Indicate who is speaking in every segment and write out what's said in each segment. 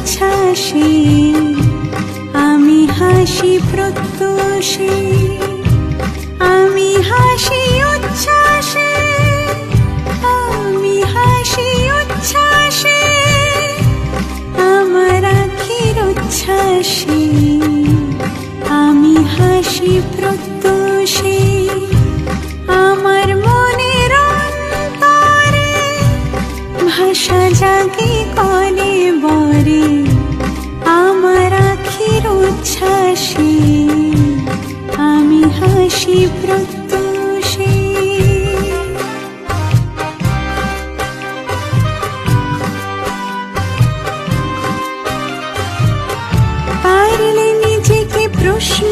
Speaker 1: উচ্ছ্বাসে আমি হাসি প্রত্যুষে, আমি হাসি উচ্ছ্বাসে, আমি হাসি উচ্ছ্বাসে, আমার আখির উচ্ছ্বাসে, আমি হাসি প্রত্যুষে, আমার মনের অন্তরে ভাষা জাগে কলে বরে আমার আখির উচ্ছ্বাসে। আমি হাসি প্রত্যুষে। পারলে নিজেকে প্রশ্ন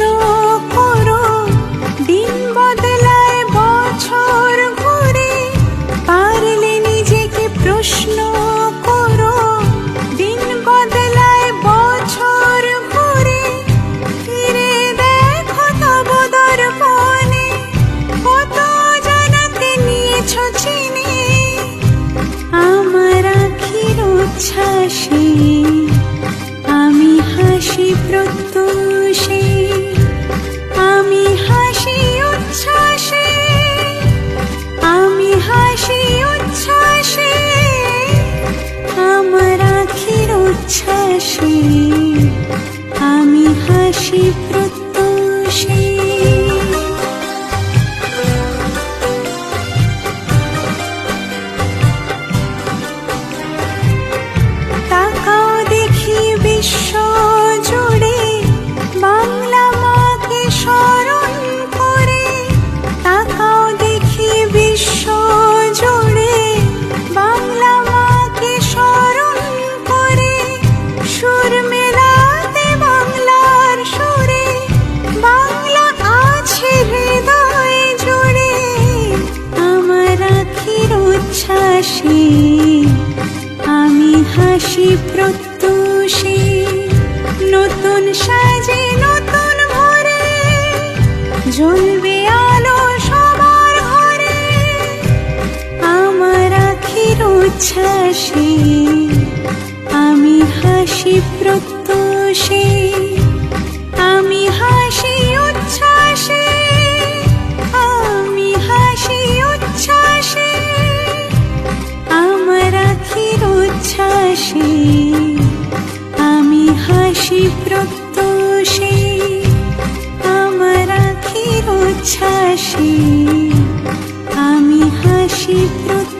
Speaker 1: উচ্ছ্বাসে আমি হাসি প্রত্যুষে আমি হাসি উচ্ছ্বাসে আমি হাসি উচ্ছ্বাসে আমার আখির উচ্ছ্বাসে। উচ্ছ্বাসে আমি হাসি প্রত্যুষে। নতুন সাজে, নতুন ভরে জ্বলবে আলো সবার ঘরে। আমার আখির উচ্ছ্বাসে আমি হাসি প্রত্যুষে। উচ্ছ্বাসে আমি হাসি প্রত্যুষে আমার আখির ছাসি আমি হাসি প্রত্যুষে।